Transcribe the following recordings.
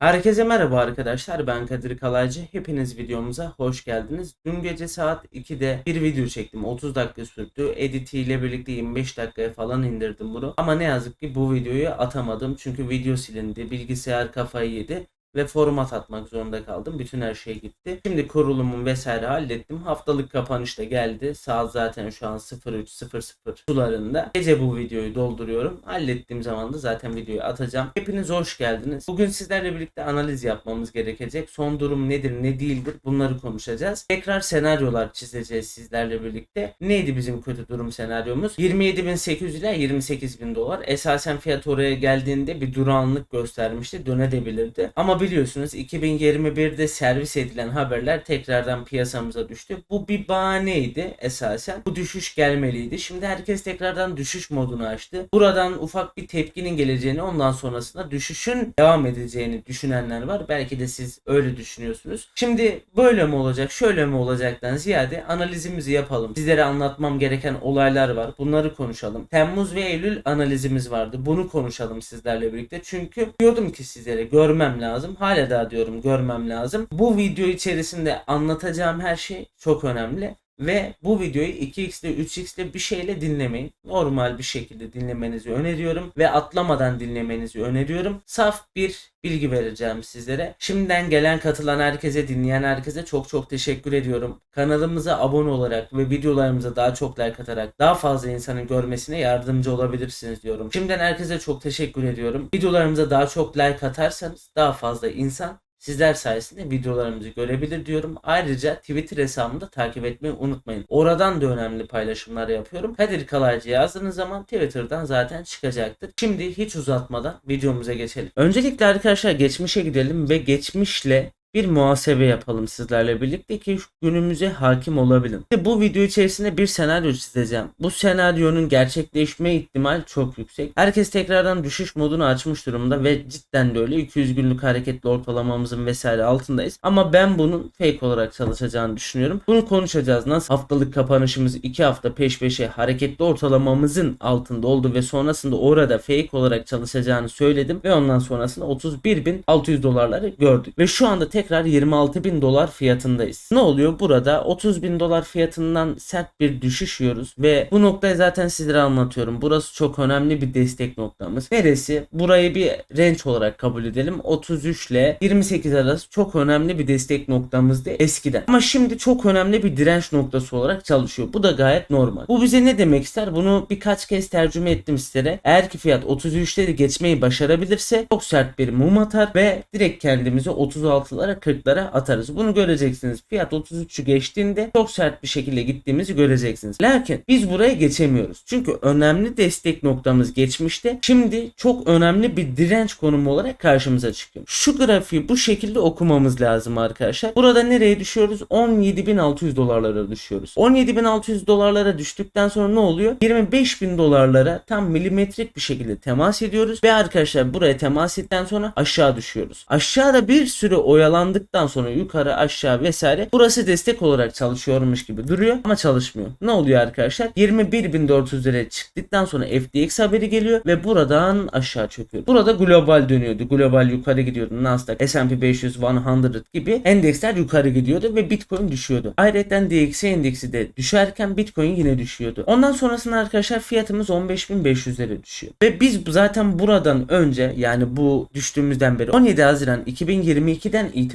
Herkese merhaba arkadaşlar ben Kadir Kalaycı. Hepiniz videomuza hoş geldiniz. Dün gece saat 2'de bir video çektim 30 dakika sürdü editiyle birlikte 25 dakikaya falan indirdim bunu. Ama ne yazık ki bu videoyu atamadım. Çünkü video silindi bilgisayar kafayı yedi ve format atmak zorunda kaldım. Bütün her şey gitti. Şimdi kurulumu vesaire hallettim. Haftalık kapanış da geldi. Saat zaten şu an 03.00 sularında. Gece bu videoyu dolduruyorum. Hallettiğim zaman da zaten videoyu atacağım. Hepiniz hoş geldiniz. Bugün sizlerle birlikte analiz yapmamız gerekecek. Son durum nedir ne değildir bunları konuşacağız. Tekrar senaryolar çizeceğiz sizlerle birlikte. Neydi bizim kötü durum senaryomuz? 27.800 ile 28.000 dolar. Esasen fiyat oraya geldiğinde bir durağanlık göstermişti. Dönebilirdi. Ama biliyorsunuz 2021'de servis edilen haberler tekrardan piyasamıza düştü. Bu bir bahaneydi esasen. Bu düşüş gelmeliydi. Şimdi herkes tekrardan düşüş modunu açtı. Buradan ufak bir tepkinin geleceğini ondan sonrasında düşüşün devam edeceğini düşünenler var. Belki de siz öyle düşünüyorsunuz. Şimdi böyle mi olacak şöyle mi olacaktan ziyade analizimizi yapalım. Sizlere anlatmam gereken olaylar var. Bunları konuşalım. Temmuz ve Eylül analizimiz vardı. Bunu konuşalım sizlerle birlikte. Çünkü diyordum ki sizlere görmem lazım. Hala daha diyorum görmem lazım. Bu video içerisinde anlatacağım her şey çok önemli. Ve bu videoyu 2x ile 3x ile bir şeyle dinlemeyin. Normal bir şekilde dinlemenizi öneriyorum. Ve atlamadan dinlemenizi öneriyorum. Saf bir bilgi vereceğim sizlere. Şimdiden gelen katılan herkese, dinleyen herkese çok çok teşekkür ediyorum. Kanalımıza abone olarak ve videolarımıza daha çok like atarak daha fazla insanın görmesine yardımcı olabilirsiniz diyorum. Şimdiden herkese çok teşekkür ediyorum. Videolarımıza daha çok like atarsanız daha fazla insan Sizler sayesinde videolarımızı görebilir diyorum. Ayrıca Twitter hesabımı da takip etmeyi unutmayın. Oradan da önemli paylaşımlar yapıyorum. Kadir Kalaycı yazdığınız zaman Twitter'dan zaten çıkacaktır. Şimdi hiç uzatmadan videomuza geçelim. Öncelikle arkadaşlar geçmişe gidelim ve geçmişle bir muhasebe yapalım sizlerle birlikte ki günümüze hakim olabilin. İşte bu video içerisinde bir senaryo çizeceğim. Bu senaryonun gerçekleşme ihtimali çok yüksek. Herkes tekrardan düşüş modunu açmış durumda ve cidden de öyle 200 günlük hareketli ortalamamızın vesaire altındayız. Ama ben bunun fake olarak çalışacağını düşünüyorum. Bunu konuşacağız. Nasıl haftalık kapanışımız 2 hafta peş peşe hareketli ortalamamızın altında oldu ve sonrasında orada fake olarak çalışacağını söyledim ve ondan sonrasında 31.600 dolarları gördük. Ve şu anda tekrar 26 bin dolar fiyatındayız. Ne oluyor? Burada 30 bin dolar fiyatından sert bir düşüş yiyoruz ve bu noktayı zaten sizlere anlatıyorum. Burası çok önemli bir destek noktamız. Neresi? Burayı bir range olarak kabul edelim. 33 ile 28 arası çok önemli bir destek noktamızdı eskiden. Ama şimdi çok önemli bir direnç noktası olarak çalışıyor. Bu da gayet normal. Bu bize ne demek ister? Bunu birkaç kez tercüme ettim sizlere. Eğer ki fiyat 33'leri geçmeyi başarabilirse çok sert bir mum atar ve direkt kendimizi 36'lara 40'lara atarız. Bunu göreceksiniz. Fiyat 33'ü geçtiğinde çok sert bir şekilde gittiğimizi göreceksiniz. Lakin biz buraya geçemiyoruz. Çünkü önemli destek noktamız geçmişte. Şimdi çok önemli bir direnç konumu olarak karşımıza çıkıyor. Şu grafiği bu şekilde okumamız lazım arkadaşlar. Burada nereye düşüyoruz? 17.600 dolarlara düşüyoruz. 17.600 dolarlara düştükten sonra ne oluyor? 25.000 dolarlara tam milimetrik bir şekilde temas ediyoruz ve arkadaşlar buraya temas ettikten sonra aşağı düşüyoruz. Aşağıda bir süre oyalandıktan sonra yukarı aşağı vesaire burası destek olarak çalışıyormuş gibi duruyor ama çalışmıyor. Ne oluyor arkadaşlar? 21.400 liraya çıktıktan sonra FTX haberi geliyor ve buradan aşağı çöküyor. Burada global dönüyordu. Global yukarı gidiyordu. Nasdaq, S&P 500, 100 gibi endeksler yukarı gidiyordu ve Bitcoin düşüyordu. Ayrıca DXY endeksi de düşerken Bitcoin yine düşüyordu. Ondan sonrasında arkadaşlar fiyatımız 15.500 lira düşüyor. Ve biz zaten buradan önce yani bu düştüğümüzden beri 17 Haziran 2022'den itibaren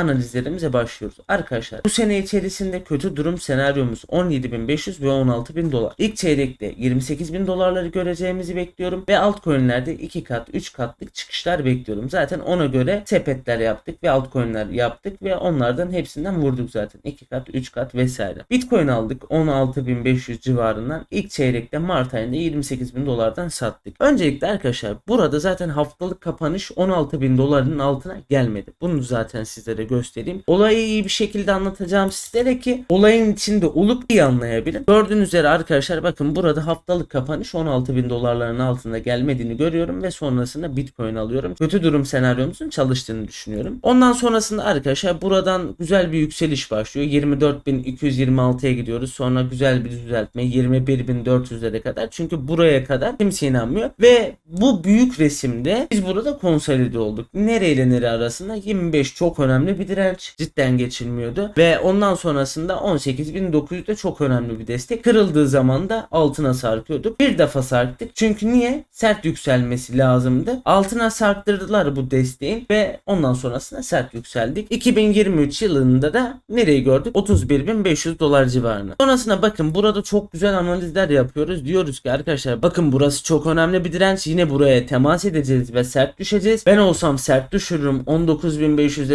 analizlerimize başlıyoruz. Arkadaşlar bu sene içerisinde kötü durum senaryomuz 17.500 ve 16.000 dolar. İlk çeyrekte 28.000 dolarları göreceğimizi bekliyorum ve altcoin'lerde 2 kat 3 katlık çıkışlar bekliyorum. Zaten ona göre sepetler yaptık ve altcoin'ler yaptık ve onlardan hepsinden vurduk zaten. 2 kat 3 kat vesaire. Bitcoin aldık 16.500 civarından. İlk çeyrekte Mart ayında 28.000 dolardan sattık. Öncelikle arkadaşlar burada zaten haftalık kapanış 16.000 doların altına gelmedi. Bunu zaten zaten sizlere göstereyim. Olayı iyi bir şekilde anlatacağım sizlere ki olayın içinde olup iyi anlayabilin. Gördüğünüz üzere arkadaşlar bakın burada haftalık kapanış 16 bin dolarların altında gelmediğini görüyorum ve sonrasında bitcoin alıyorum. Kötü durum senaryomuzun çalıştığını düşünüyorum. Ondan sonrasında arkadaşlar buradan güzel bir yükseliş başlıyor. 24.226'ya gidiyoruz. Sonra güzel bir düzeltme 21.400'lere kadar. Çünkü buraya kadar kimse inanmıyor. Ve bu büyük resimde biz burada konsolide olduk. Nereyle nere arasında 25 çok önemli bir direnç. Cidden geçilmiyordu. Ve ondan sonrasında 18.900 de çok önemli bir destek. Kırıldığı zaman da altına sarkıyorduk. Bir defa sarktık. Çünkü niye? Sert yükselmesi lazımdı. Altına sarktırdılar bu desteğin ve ondan sonrasında sert yükseldik. 2023 yılında da nereyi gördük? 31.500 dolar civarını. Sonrasında bakın burada çok güzel analizler yapıyoruz. Diyoruz ki arkadaşlar bakın burası çok önemli bir direnç. Yine buraya temas edeceğiz ve sert düşeceğiz. Ben olsam sert düşürürüm.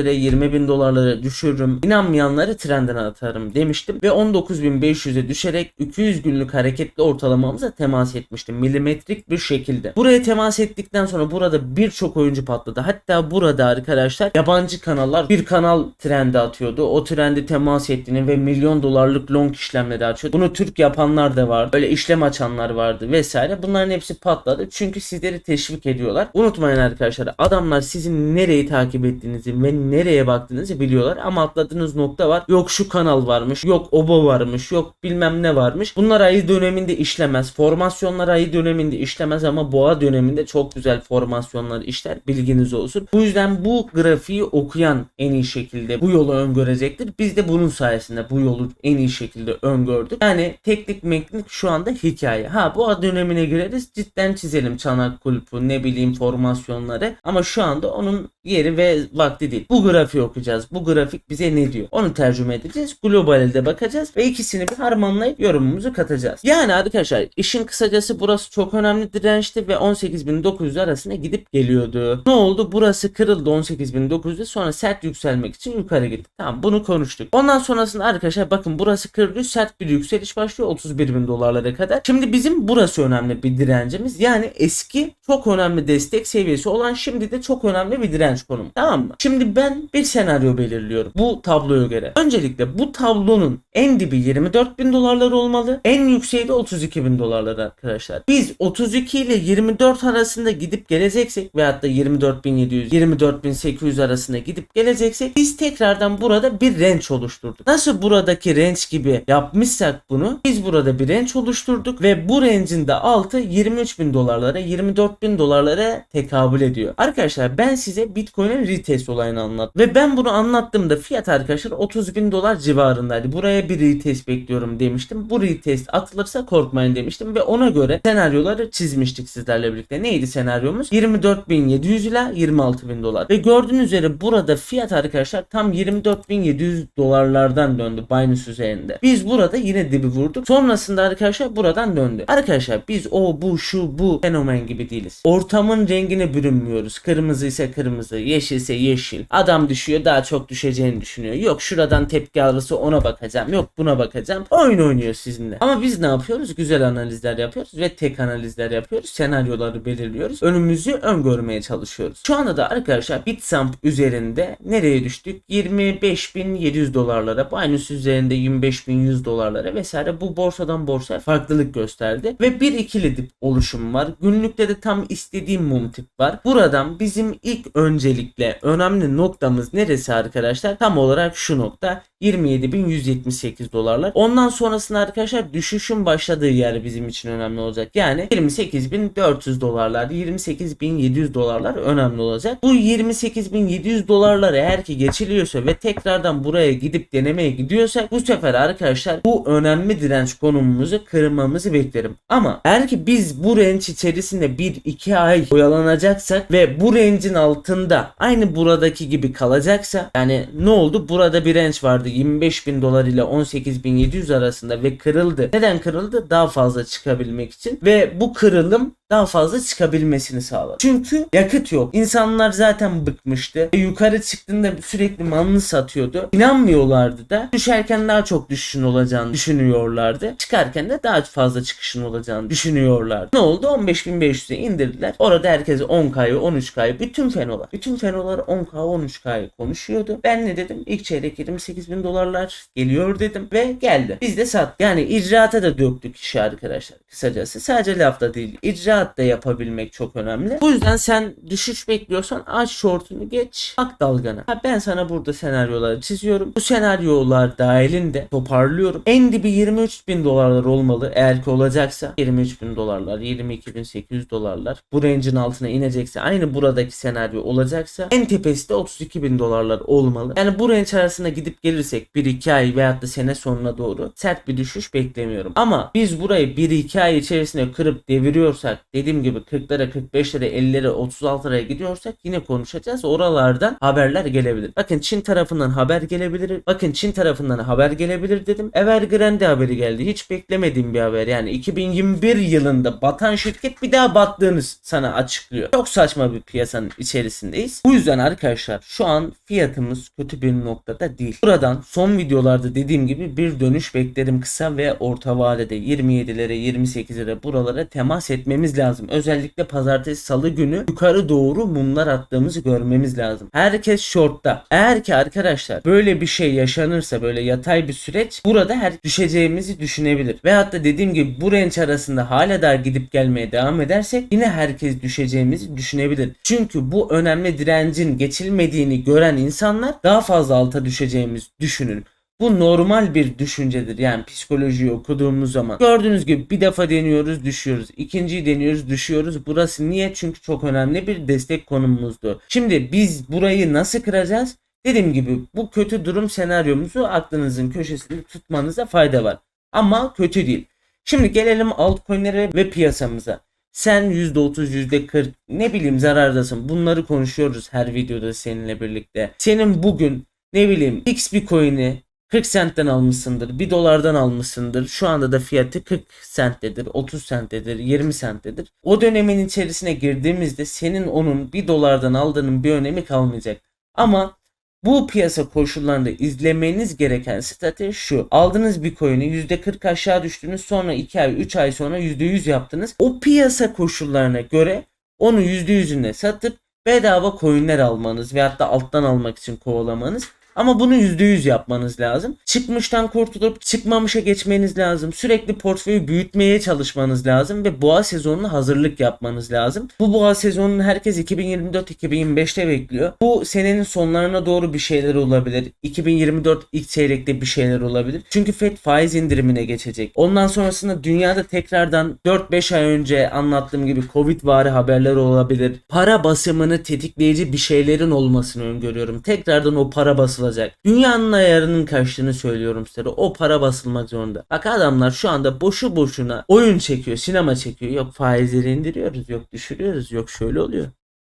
19.500'lere 20.000 dolarlara düşürürüm. İnanmayanları trenden atarım demiştim. Ve 19.500'e düşerek 200 günlük hareketli ortalamamıza temas etmiştim. Milimetrik bir şekilde. Buraya temas ettikten sonra burada birçok oyuncu patladı. Hatta burada arkadaşlar yabancı kanallar bir kanal trende atıyordu. O trendi temas ettiğini ve milyon dolarlık long işlemleri açıyordu. Bunu Türk yapanlar da vardı. Böyle işlem açanlar vardı vesaire. Bunların hepsi patladı. Çünkü sizleri teşvik ediyorlar. Unutmayın arkadaşlar adamlar sizin nereyi takip ettiğinizi ve nereye baktığınızı biliyorlar ama atladığınız nokta var. Yok şu kanal varmış, yok obo varmış, yok bilmem ne varmış. Bunlar ayı döneminde işlemez. Formasyonlar ayı döneminde işlemez ama boğa döneminde çok güzel formasyonlar işler. Bilginiz olsun. Bu yüzden bu grafiği okuyan en iyi şekilde bu yolu öngörecektir. Biz de bunun sayesinde bu yolu en iyi şekilde öngördük. Yani teknik meknik şu anda hikaye. Ha boğa dönemine gireriz cidden çizelim çanak kulpu ne bileyim formasyonları ama şu anda onun yeri ve vakti değil. Bu grafiği okuyacağız. Bu grafik bize ne diyor? Onu tercüme edeceğiz. Globalde bakacağız ve ikisini bir harmanlayıp yorumumuzu katacağız. Yani arkadaşlar işin kısacası burası çok önemli dirençti ve 18.900 arasında gidip geliyordu. Ne oldu? Burası kırıldı 18.900'de sonra sert yükselmek için yukarı gitti. Tamam bunu konuştuk. Ondan sonrasında arkadaşlar bakın burası kırılıyor sert bir yükseliş başlıyor 31.000 dolarlara kadar. Şimdi bizim burası önemli bir direncimiz. Yani eski çok önemli destek seviyesi olan şimdi de çok önemli bir direnç konumu. Tamam mı? Şimdi ben bir senaryo belirliyorum bu tabloya göre. Öncelikle bu tablonun en dibi 24.000 dolarlar olmalı. En yükseği de 32.000 dolarlar arkadaşlar. Biz 32 ile 24 arasında gidip geleceksek veyahut da 24.700 24.800 arasında gidip geleceksek biz tekrardan burada bir range oluşturduk. Nasıl buradaki range gibi yapmışsak bunu biz burada bir range oluşturduk ve bu range'in de altı 23.000 dolarlara 24.000 dolarlara tekabül ediyor. Arkadaşlar ben size Bitcoin'in retest olayını anlattım. Ve ben bunu anlattığımda fiyat arkadaşlar 30.000 dolar civarındaydı. Buraya bir retest bekliyorum demiştim. Bu retest atılırsa korkmayın demiştim ve ona göre senaryoları çizmiştik sizlerle birlikte. Neydi senaryomuz? 24.700 ila 26.000 dolar. Ve gördüğünüz üzere burada fiyat arkadaşlar tam 24.700 dolarlardan döndü Binance üzerinde. Biz burada yine dibi vurduk. Sonrasında arkadaşlar buradan döndü. Arkadaşlar biz o bu şu bu fenomen gibi değiliz. Ortamın rengine bürünmüyoruz. Kırmızı ise kırmızı, yeşil ise yeşil. Adam düşüyor daha çok düşeceğini düşünüyor. Yok şuradan tepki alırsa ona bakacağım. Yok buna bakacağım. Oyun oynuyor sizinle. Ama biz ne yapıyoruz? Güzel analizler yapıyoruz ve tek analizler yapıyoruz. Senaryoları belirliyoruz. Önümüzü öngörmeye çalışıyoruz. Şu anda da arkadaşlar Bitstamp üzerinde nereye düştük? 25.700 dolarlara. Binance üzerinde 25.100 dolarlara vesaire. Bu borsadan borsaya farklılık gösterdi. Ve bir ikili dip oluşum var. Günlükte de tam istediğim mum tip var. Buradan bizim ilk öncelikle önemli noktamız neresi arkadaşlar? Tam olarak şu nokta. 27.178 dolarlar. Ondan sonrasında arkadaşlar düşüşün başladığı yer bizim için önemli olacak. Yani 28.400 dolarlar, 28.700 dolarlar önemli olacak. Bu 28.700 dolarlar eğer ki geçiliyorsa ve tekrardan buraya gidip denemeye gidiyorsak bu sefer arkadaşlar bu önemli direnç konumumuzu kırmamızı beklerim. Ama eğer ki biz bu range içerisinde 1-2 ay oyalanacaksak ve bu range'in altında aynı buradaki gibi kalacaksa yani ne oldu? Burada bir range vardı 25 bin dolar ile 18.700 arasında ve kırıldı. Neden kırıldı? Daha fazla çıkabilmek için ve bu kırılım daha fazla çıkabilmesini sağladı. Çünkü yakıt yok. İnsanlar zaten bıkmıştı. E, yukarı çıktığında sürekli manlı satıyordu. İnanmıyorlardı da. Düşerken daha çok düşüşün olacağını düşünüyorlardı. Çıkarken de daha fazla çıkışın olacağını düşünüyorlardı. Ne oldu? 15.500'e indirdiler. Orada herkes 10K'yı 13K'yı bütün fenolar. Bütün fenolar 10K 13K'yı konuşuyordu. Ben ne dedim? İlk çeyrek 28 bin dolarlar geliyor dedim ve geldi. Biz de sat. Yani icraata da döktük işi arkadaşlar. Kısacası sadece lafta değil. İcraat da yapabilmek çok önemli. Bu yüzden sen düşüş bekliyorsan aç şortunu geç. Bak dalgana. Ha, ben sana burada senaryoları çiziyorum. Bu senaryolar dahilinde toparlıyorum. En dibi 23 bin dolarlar olmalı. Eğer ki olacaksa 23 bin dolarlar, 22 bin 800 dolarlar. Bu range'in altına inecekse aynı buradaki senaryo olacaksa en tepesi de 32 bin dolarlar olmalı. Yani bu range arasında gidip gelirsek 1-2 ay veyahut da sene sonuna doğru sert bir düşüş beklemiyorum. Ama biz burayı 1-2 ay içerisinde kırıp deviriyorsak dediğim gibi 40'lara 45'lere 50'lere 36'lara gidiyorsak yine konuşacağız. Oralardan haberler gelebilir. Bakın Çin tarafından haber gelebilir. Bakın Çin tarafından haber gelebilir dedim. Evergrande haberi geldi. Hiç beklemediğim bir haber. Yani 2021 yılında batan şirket bir daha battığını sana açıklıyor. Çok saçma bir piyasanın içerisindeyiz. Bu yüzden arkadaşlar şu an fiyatımız kötü bir noktada değil. Buradan son videolarda dediğim gibi bir dönüş beklerim kısa ve orta vadede 27'lere 28'lere buralara temas etmemiz lazım. Özellikle pazartesi salı günü yukarı doğru mumlar attığımızı görmemiz lazım. Herkes shortta. Eğer ki arkadaşlar böyle bir şey yaşanırsa böyle yatay bir süreç burada her düşeceğimizi düşünebilir. Veyahut da dediğim gibi bu range arasında hala daha gidip gelmeye devam edersek yine herkes düşeceğimizi düşünebilir. Çünkü bu önemli direncin geçilmediğini gören insanlar daha fazla alta düşeceğimizi düşünür. Bu normal bir düşüncedir. Yani psikolojiyi okuduğumuz zaman. Gördüğünüz gibi bir defa deniyoruz düşüyoruz. İkinciyi deniyoruz düşüyoruz. Burası niye? Çünkü çok önemli bir destek konumumuzdu. Şimdi biz burayı nasıl kıracağız? Dediğim gibi bu kötü durum senaryomuzu aklınızın köşesinde tutmanıza fayda var. Ama kötü değil. Şimdi gelelim altcoin'lere ve piyasamıza. Sen %30, %40 ne bileyim zarardasın. Bunları konuşuyoruz her videoda seninle birlikte. Senin bugün ne bileyim X bir coin'i 40 centten almışsındır, 1 dolardan almışsındır. Şu anda da fiyatı 40 centtedir, 30 centtedir, 20 centtedir. O dönemin içerisine girdiğimizde senin onun 1 dolardan aldığının bir önemi kalmayacak. Ama bu piyasa koşullarında izlemeniz gereken strateji şu. Aldığınız bir coin'i %40 aşağı düştünüz sonra 2 ay 3 ay sonra %100 yaptınız. O piyasa koşullarına göre onu %100'üne satıp bedava coin'ler almanız veyahut da alttan almak için kovalamanız ama bunu %100 yapmanız lazım. Çıkmıştan kurtulup çıkmamışa geçmeniz lazım. Sürekli portföyü büyütmeye çalışmanız lazım ve boğa sezonuna hazırlık yapmanız lazım. Bu boğa sezonunu herkes 2024-2025'te bekliyor. Bu senenin sonlarına doğru bir şeyler olabilir. 2024 ilk çeyrekte bir şeyler olabilir. Çünkü Fed faiz indirimine geçecek. Ondan sonrasında dünyada tekrardan 4-5 ay önce anlattığım gibi Covid vari haberler olabilir. Para basımını tetikleyici bir şeylerin olmasını öngörüyorum. Tekrardan o para basılacak. Dünyanın ayarının kaçtığını söylüyorum size. O para basılmak zorunda. Bak adamlar şu anda boşu boşuna oyun çekiyor, sinema çekiyor. Yok faizleri indiriyoruz, yok düşürüyoruz, yok şöyle oluyor.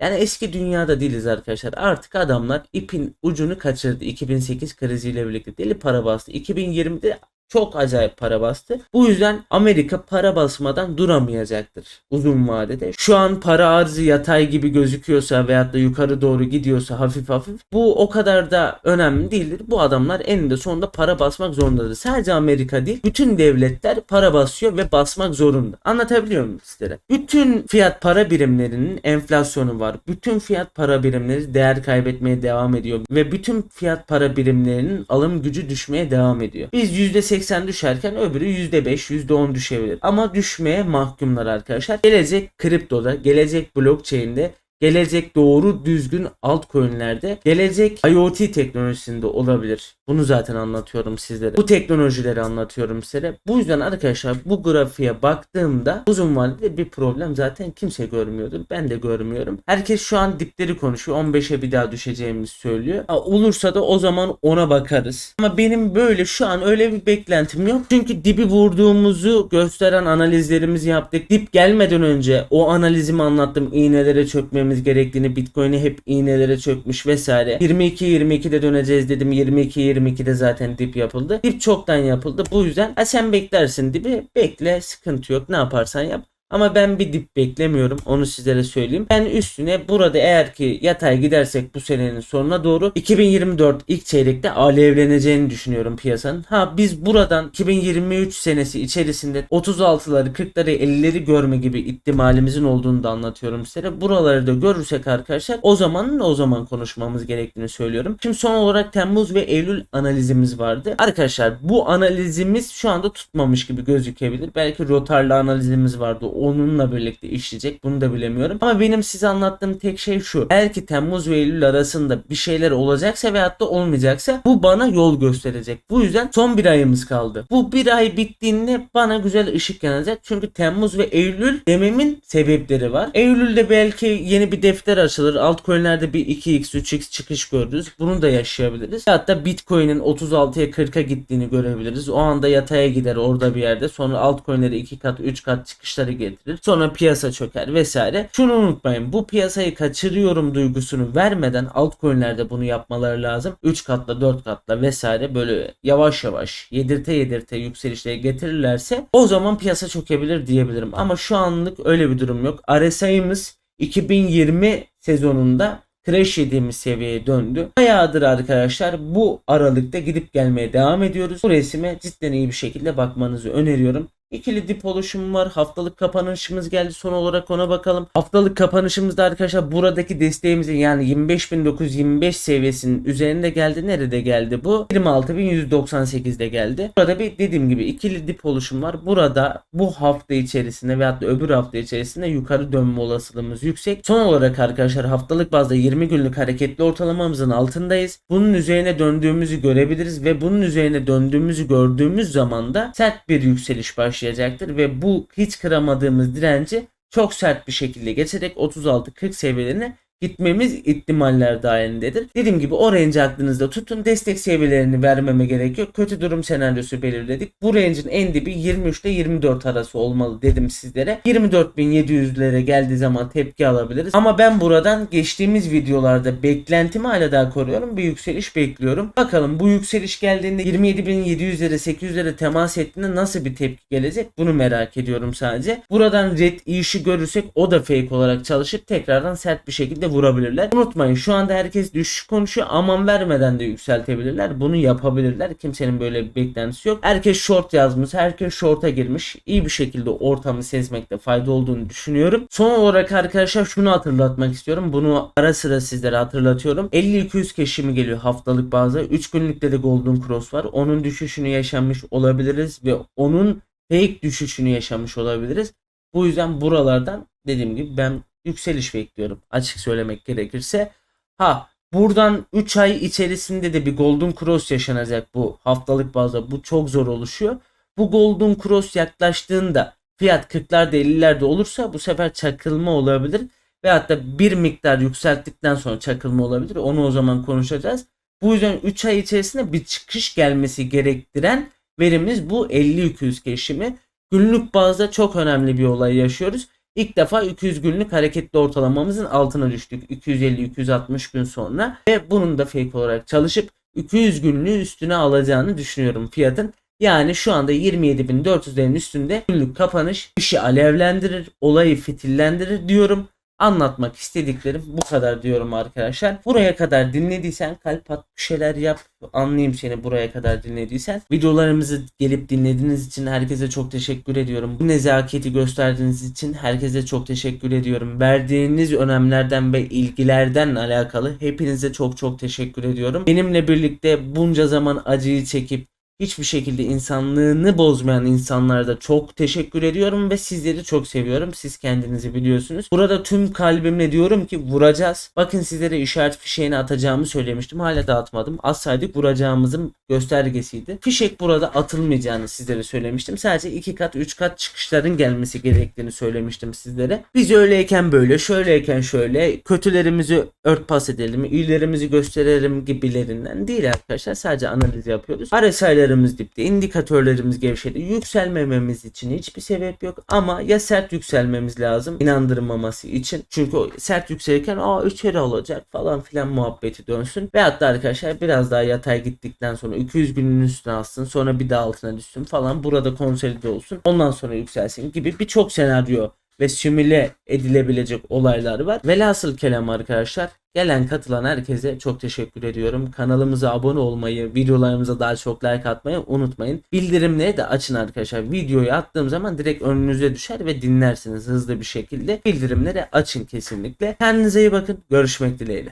Yani eski dünyada değiliz arkadaşlar. Artık adamlar ipin ucunu kaçırdı. 2008 kriziyle birlikte deli para bastı. 2020'de çok acayip para bastı. Bu yüzden Amerika para basmadan duramayacaktır uzun vadede. Şu an para arzı yatay gibi gözüküyorsa veyahut da yukarı doğru gidiyorsa hafif hafif bu o kadar da önemli değildir. Bu adamlar eninde sonunda para basmak zorundadır. Sadece Amerika değil bütün devletler para basıyor ve basmak zorunda. Anlatabiliyor muyum sizlere? Bütün fiyat para birimlerinin enflasyonu var. Bütün fiyat para birimleri değer kaybetmeye devam ediyor ve bütün fiyat para birimlerinin alım gücü düşmeye devam ediyor. Biz %80 düşerken öbürü %5, %10 düşebilir. Ama düşmeye mahkumlar arkadaşlar. Gelecek kriptoda, gelecek blockchain'de gelecek doğru düzgün altcoin'lerde gelecek IoT teknolojisinde olabilir. Bunu zaten anlatıyorum sizlere. Bu teknolojileri anlatıyorum size. Bu yüzden arkadaşlar bu grafiğe baktığımda uzun vadede bir problem zaten kimse görmüyordu. Ben de görmüyorum. Herkes şu an dipleri konuşuyor. 15'e bir daha düşeceğimizi söylüyor. Ha, olursa da o zaman ona bakarız. Ama benim böyle şu an öyle bir beklentim yok. Çünkü dibi vurduğumuzu gösteren analizlerimizi yaptık. Dip gelmeden önce o analizimi anlattım. İğnelere çökmemiz gerektiğini, Bitcoin'i hep iğnelere çökmüş vesaire. 22 22'de döneceğiz dedim. 22 22'de zaten dip yapıldı. Dip çoktan yapıldı. Bu yüzden ha sen beklersin dibi bekle sıkıntı yok. Ne yaparsan yap. Ama ben bir dip beklemiyorum. Onu sizlere söyleyeyim. Ben üstüne burada eğer ki yatay gidersek bu senenin sonuna doğru 2024 ilk çeyrekte alevleneceğini düşünüyorum piyasanın. Ha biz buradan 2023 senesi içerisinde 36'ları 40'ları 50'leri görme gibi ihtimalimizin olduğunu da anlatıyorum size. Buraları da görürsek arkadaşlar o zaman o zaman konuşmamız gerektiğini söylüyorum. Şimdi son olarak Temmuz ve Eylül analizimiz vardı. Arkadaşlar bu analizimiz şu anda tutmamış gibi gözükebilir. Belki rotarlı analizimiz vardı. Onunla birlikte işleyecek. Bunu da bilemiyorum. Ama benim size anlattığım tek şey şu. Eğer ki Temmuz ve Eylül arasında bir şeyler olacaksa veyahut da olmayacaksa bu bana yol gösterecek. Bu yüzden son bir ayımız kaldı. Bu bir ay bittiğinde bana güzel ışık yanacak. Çünkü Temmuz ve Eylül dememin sebepleri var. Eylül'de belki yeni bir defter açılır. Altcoin'lerde bir 2x 3x çıkış görürüz. Bunu da yaşayabiliriz. Hatta Bitcoin'in 36'ya 40'a gittiğini görebiliriz. O anda yataya gider orada bir yerde. Sonra altcoin'leri 2 kat 3 kat çıkışları getirir. Sonra piyasa çöker vesaire. Şunu unutmayın. Bu piyasayı kaçırıyorum duygusunu vermeden altcoin'lerde bunu yapmaları lazım. 3 katla 4 katla vesaire böyle yavaş yavaş yedirte yedirte yükselişlere getirirlerse o zaman piyasa çökebilir diyebilirim. Ama şu anlık öyle bir durum yok. RSI'miz 2020 sezonunda crash yediğimiz seviyeye döndü. Bayağıdır arkadaşlar bu aralıkta gidip gelmeye devam ediyoruz. Bu resime cidden iyi bir şekilde bakmanızı öneriyorum. İkili dip oluşum var. Haftalık kapanışımız geldi. Son olarak ona bakalım. Haftalık kapanışımızda arkadaşlar buradaki desteğimizin yani 25.925 seviyesinin üzerinde geldi. Nerede geldi bu? 26.198'de geldi. Burada bir dediğim gibi ikili dip oluşum var. Burada bu hafta içerisinde veyahut da öbür hafta içerisinde yukarı dönme olasılığımız yüksek. Son olarak arkadaşlar haftalık bazda 20 günlük hareketli ortalamamızın altındayız. Bunun üzerine döndüğümüzü görebiliriz ve bunun üzerine döndüğümüzü gördüğümüz zaman da sert bir yükseliş başlayacaktır ve bu hiç kıramadığımız direnci çok sert bir şekilde geçerek 36-40 seviyelerine gitmemiz ihtimaller dahilindedir. Dediğim gibi o range aklınızda tutun. Destek seviyelerini vermeme gerek yok. Kötü durum senaryosu belirledik. Bu range'in en dibi 23 ile 24 arası olmalı dedim sizlere. 24.700'lere geldiği zaman tepki alabiliriz. Ama ben buradan geçtiğimiz videolarda beklentimi hala daha koruyorum. Bir yükseliş bekliyorum. Bakalım bu yükseliş geldiğinde 27.700'lere 800'lere temas ettiğinde nasıl bir tepki gelecek? Bunu merak ediyorum sadece. Buradan red işi görürsek o da fake olarak çalışıp tekrardan sert bir şekilde vurabilirler. Unutmayın şu anda herkes düşüş konuşuyor. Aman vermeden de yükseltebilirler. Bunu yapabilirler. Kimsenin böyle bir beklentisi yok. Herkes short yazmış. Herkes short'a girmiş. İyi bir şekilde ortamı sezmekte fayda olduğunu düşünüyorum. Son olarak arkadaşlar şunu hatırlatmak istiyorum. Bunu ara sıra sizlere hatırlatıyorum. 50-200 keşimi geliyor haftalık bazı. 3 günlükte de Golden Cross var. Onun düşüşünü yaşamış olabiliriz ve onun fake düşüşünü yaşamış olabiliriz. Bu yüzden buralardan dediğim gibi ben yükseliş bekliyorum. Açık söylemek gerekirse. Ha buradan 3 ay içerisinde de bir Golden Cross yaşanacak bu haftalık bazda. Bu çok zor oluşuyor. Bu Golden Cross yaklaştığında fiyat 40'larda 50'lerde olursa bu sefer çakılma olabilir. Ve hatta bir miktar yükselttikten sonra çakılma olabilir. Onu o zaman konuşacağız. Bu yüzden 3 ay içerisinde bir çıkış gelmesi gerektiren verimiz bu 50-200 keşimi. Günlük bazda çok önemli bir olay yaşıyoruz. İlk defa 200 günlük hareketli ortalamamızın altına düştük 250-260 gün sonra ve bunun da fake olarak çalışıp 200 günlüğü üstüne alacağını düşünüyorum fiyatın. Yani şu anda 27.400'lerin üstünde günlük kapanış işi alevlendirir, olayı fitillendirir diyorum. Anlatmak istediklerim bu kadar diyorum arkadaşlar. Buraya kadar dinlediysen kalp at bir şeyler yap. Anlayayım seni buraya kadar dinlediysen. Videolarımızı gelip dinlediğiniz için herkese çok teşekkür ediyorum. Bu nezaketi gösterdiğiniz için herkese çok teşekkür ediyorum. Verdiğiniz önemlerden ve ilgilerden alakalı hepinize çok çok teşekkür ediyorum. Benimle birlikte bunca zaman acıyı çekip hiçbir şekilde insanlığını bozmayan insanlara da çok teşekkür ediyorum ve sizleri çok seviyorum. Siz kendinizi biliyorsunuz. Burada tüm kalbimle diyorum ki vuracağız. Bakın sizlere işaret fişeğini atacağımı söylemiştim. Hala da atmadım. Atsaydık vuracağımızın göstergesiydi. Fişek burada atılmayacağını sizlere söylemiştim. Sadece 2 kat 3 kat çıkışların gelmesi gerektiğini söylemiştim sizlere. Biz öyleyken böyle şöyleyken şöyle kötülerimizi örtbas edelim, iyilerimizi gösterelim gibilerinden değil arkadaşlar. Sadece analiz yapıyoruz. RSI'leri ayarımız dipte, indikatörlerimiz gevşedi. Yükselmememiz için hiçbir sebep yok ama ya sert yükselmemiz lazım inandırmaması için. Çünkü sert yükselirken aa içeri alacak falan filan muhabbeti dönsün. Ve hatta arkadaşlar biraz daha yatay gittikten sonra 200 günün üstüne alsın sonra bir daha altına düşsün falan burada konsolide olsun. Ondan sonra yükselsin gibi birçok senaryo ve simüle edilebilecek olaylar var. Velhasıl kelam arkadaşlar gelen katılan herkese çok teşekkür ediyorum. Kanalımıza abone olmayı, videolarımıza daha çok like atmayı unutmayın. Bildirimleri de açın arkadaşlar. Videoyu attığım zaman direkt önünüze düşer ve dinlersiniz hızlı bir şekilde. Bildirimleri açın kesinlikle. Kendinize iyi bakın. Görüşmek dileğiyle.